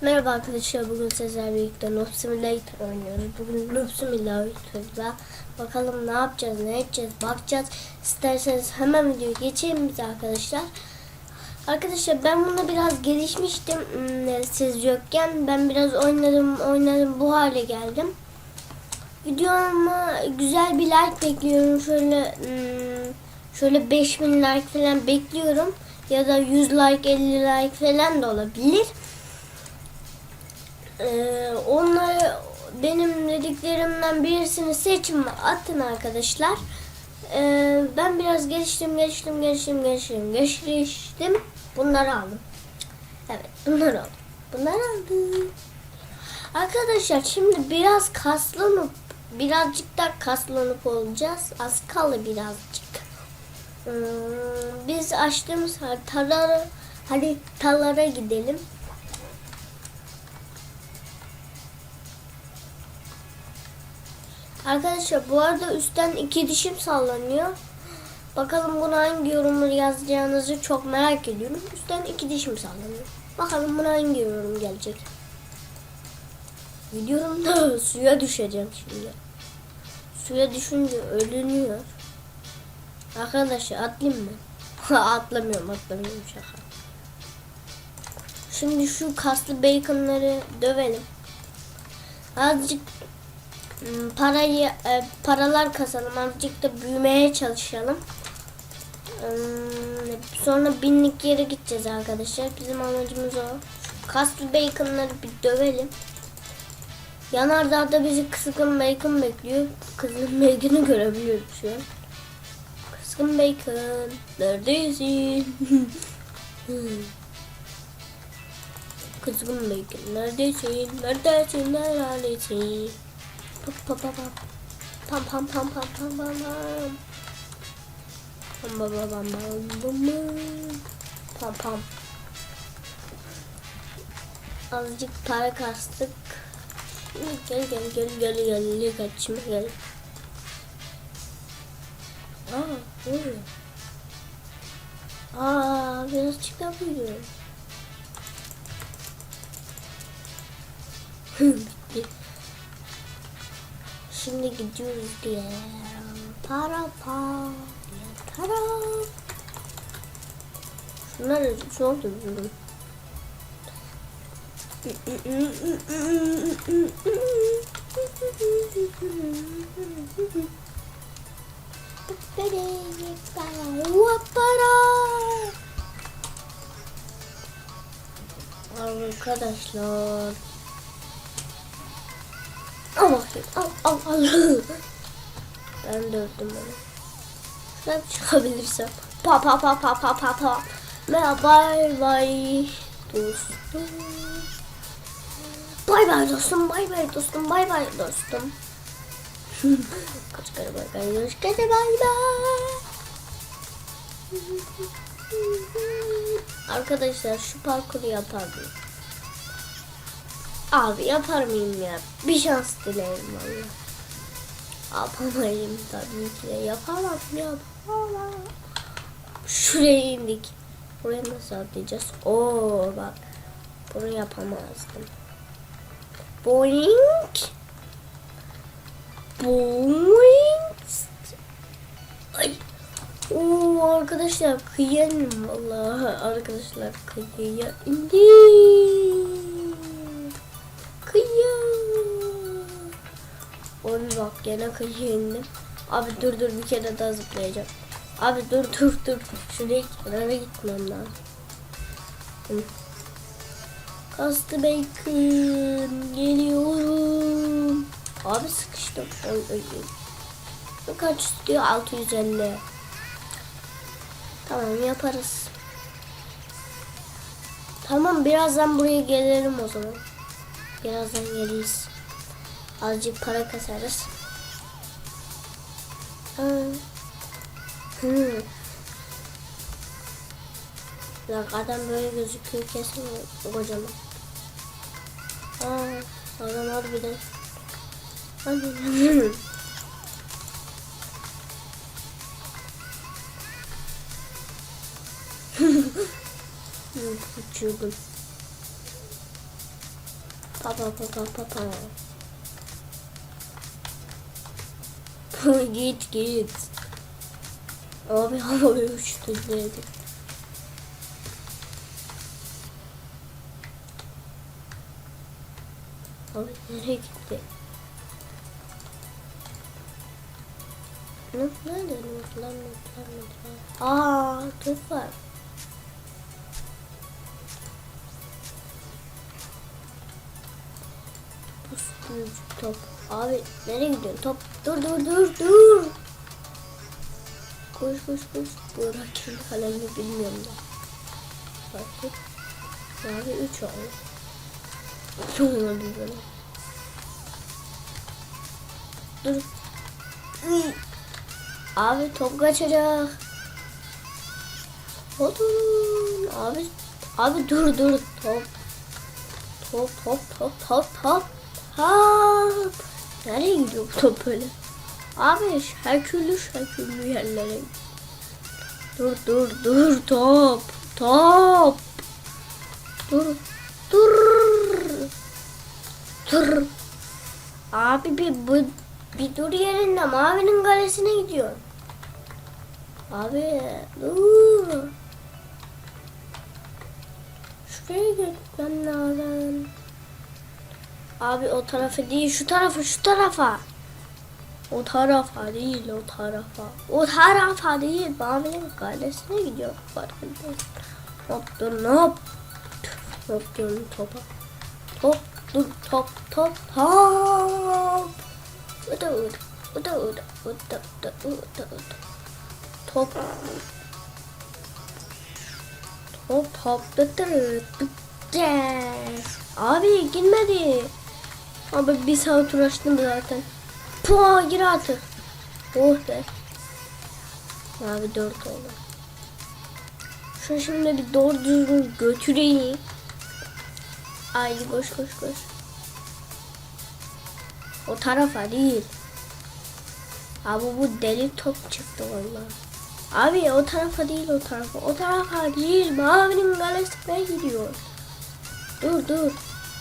Merhaba arkadaşlar bugün sizlerle birlikte Noob Simulator oynuyoruz. Bugün Noob Simulator'da bakalım ne yapacağız, ne edeceğiz, bakacağız. İsterseniz hemen videoya geçelim biz arkadaşlar. Arkadaşlar ben bunda biraz gelişmiştim hmm, siz yokken. Ben biraz oynadım, oynadım bu hale geldim. Videoma güzel bir like bekliyorum. Şöyle hmm, şöyle 5000 like falan bekliyorum. Ya da 100 like, 50 like falan da olabilir. Ee, onları benim dediklerimden birisini seçim atın arkadaşlar. Ee, ben biraz geliştim, geliştim, geliştim, geliştim, geliştim. Bunları aldım. Evet, bunları aldım. Bunları aldım. Arkadaşlar şimdi biraz kaslanıp birazcık da kaslanıp olacağız. Az kaldı birazcık. Hmm, biz açtığımız haritalara, haritalara gidelim. Arkadaşlar bu arada üstten iki dişim sallanıyor. Bakalım buna hangi yorumları yazacağınızı çok merak ediyorum. Üstten iki dişim sallanıyor. Bakalım buna hangi yorum gelecek. Gidiyorum da suya düşeceğim şimdi. Suya düşünce ölünüyor. Arkadaşlar atlayayım mı? atlamıyorum atlamıyorum şaka. Şimdi şu kaslı baconları dövelim. Azıcık parayı e, paralar kazanalım azıcık da büyümeye çalışalım. Hmm, Sonra binlik yere gideceğiz arkadaşlar. Bizim amacımız o. Kaslı baconları bir dövelim. Yanardağ'da bizi kızgın bacon bekliyor. Kızgın bacon'ı görebiliyoruz şu an. Kızgın bacon neredesin? Kızgın bacon neredesin? Neredesin? Neredesin? Pam pam pam pam. Pam pam pam pam pam pam pam. Pam pam pam pam pam azıcık para kastık. Gel gel gel gel gel gel kaçma gel. Aa ne oluyor? Aa biraz çıkabiliyor bitti Şimdi gidiyoruz diye. Para para. Para. Şunları çok üzüldüm. Arkadaşlar Al bakayım. Al al al. ben de öldüm onu. Şuradan çıkabilirsem. Pa pa pa pa pa pa pa. Merhaba bay bay dostum. Bay bay dostum, bay bay dostum, bay bay dostum. kaç kere bay bay, kaç bay bay. Arkadaşlar şu parkuru yapar? Abi yapar mıyım ya? Bir şans dilerim valla. Yapamayayım tabii ki de. Yapamam yapamam. Şuraya indik. Buraya nasıl atlayacağız? Oo bak. Burayı yapamazdım. Boing. Boing. Ay. Oo arkadaşlar kıyarım vallahi arkadaşlar kıyıya indik. Abi bak gene kıyıya indim. Abi dur dur bir kere daha zıplayacağım. Abi dur dur dur. Şuraya kenara gitmem lazım. Kastı bacon geliyorum. Abi sıkıştım. Oy. Kaç istiyor? 650. Tamam yaparız. Tamam birazdan buraya gelirim o zaman. Birazdan geliriz. Azıcık para kasarız. Hı. Bak adam böyle gözüküyor kesin kocaman. Aa, adam harbiden. Hadi. Uçuyordum. Pa pa pa git git. Abi havaya uçtu dedi. Abi nereye gitti? Nerede? Notlar notlar notlar. Aa top var. Büyük top. Abi nereye gidiyorsun? Top. Dur dur dur dur. Koş koş koş. Bu rakibin kalemini bilmiyorum da. Bakayım. Abi 3 oldu. Çok olmadı böyle. Dur. Abi top kaçacak. Otur. Abi abi dur dur top. Top top top top top. Hop. Nereye gidiyor bu top böyle? Abi şarkülü şarkülü yerlere. Dur dur dur top. Top. Dur. Dur. Dur. Abi bir bu bir dur yerinde mavinin kalesine gidiyor. Abi dur. Şuraya gitmem lazım. Abi o tarafa değil şu tarafa şu tarafa. O tarafa değil o tarafa. O tarafa değil mavinin kalesine gidiyor. Hop dur hop. Hop dur topa. Top dur top top top. Uda uda uda uda uda uda uda uda. Top. Top top dıtır dıtır. Abi girmedi. Abi bir saat uğraştım zaten. Puh gir artık. Oh be. Abi dört oldu. Şu şimdi bir doğru düzgün götüreyim. Ay koş koş koş. O tarafa değil. Abi bu deli top çıktı vallahi. Abi o tarafa değil o tarafa. O tarafa değil. Mavinin kalesine gidiyor. Dur dur.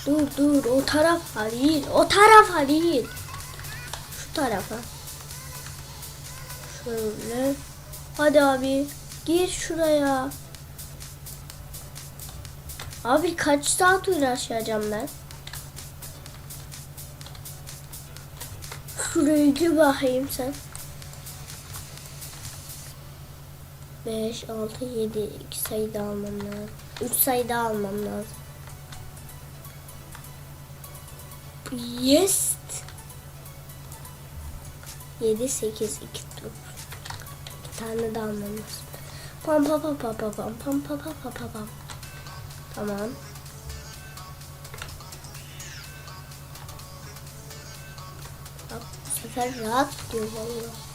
Dur dur. O tarafa değil. O tarafa değil. Şu tarafa. Şöyle. Hadi abi. Gir şuraya. Abi kaç saat uğraşacağım ben? Şuraya gir bakayım sen. 5, 6, 7. 2 sayıda almam lazım. 3 sayıda almam lazım. Jest. 7, 8, 2, 2 tane daha anlamaz. Pam pam pam pam pam pam pam pam pam pam pam. Tamam. Bak bu sefer rahat diyor.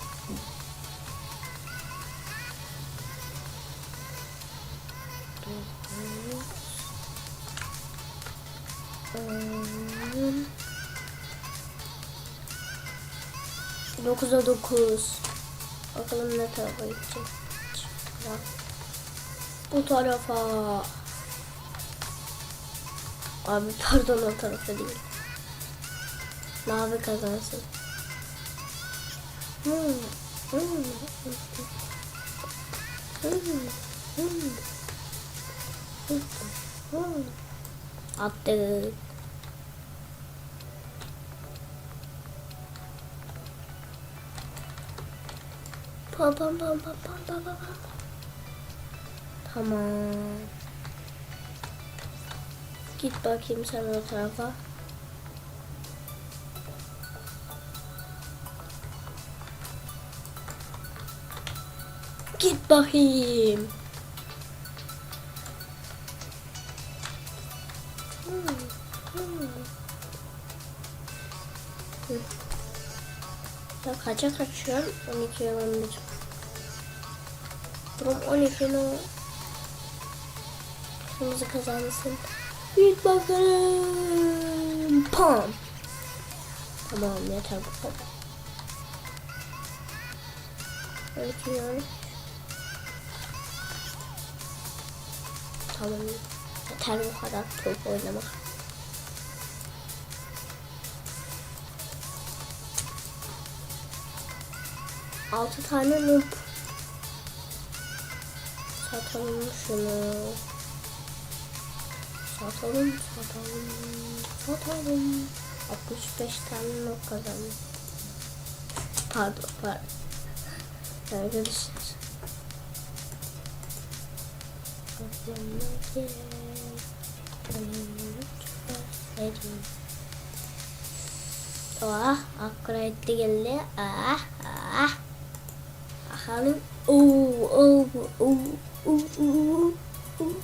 9'a 9. Bakalım ne tarafa gidecek. Bu tarafa. Abi pardon o tarafa değil. Mavi kazansın. Hmm. Hmm. Hmm. Hmm. Hmm. Hmm. hmm. Attık. Pam pam pam pam pam pam pam. Tamam. Git bakayım sen o tarafa. Git bakayım. Hmm, hmm. Hı. Ya kaça kaçıyorum? 12 11. Durum 12 no. Kırmızı kazansın. Git bakalım. Pam. Tamam yeter bu kadar. Öğretiyorum. Tamam. Yeter bu kadar top oynamak. Altı tane noob. Satalım şunu. Satalım, satalım, satalım. 65 tane noob kazandım. Pardon, pardon. Arkadaşlar. Kazanmak gerek. Ah, upgrade geldi. Ah, ah. Bakalım. Oo, oo, oo, oo, oo, oo.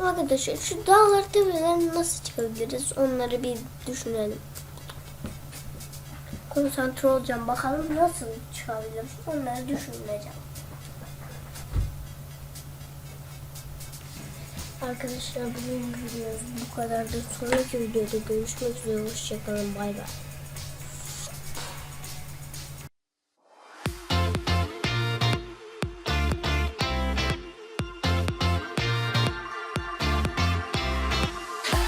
Arkadaşlar şu dağlar tepeden nasıl çıkabiliriz onları bir düşünelim. Konsantre olacağım bakalım nasıl çıkabiliriz onları düşüneceğim. Arkadaşlar bugün videomuz bu kadar da sonraki videoda görüşmek üzere hoşçakalın bay bay.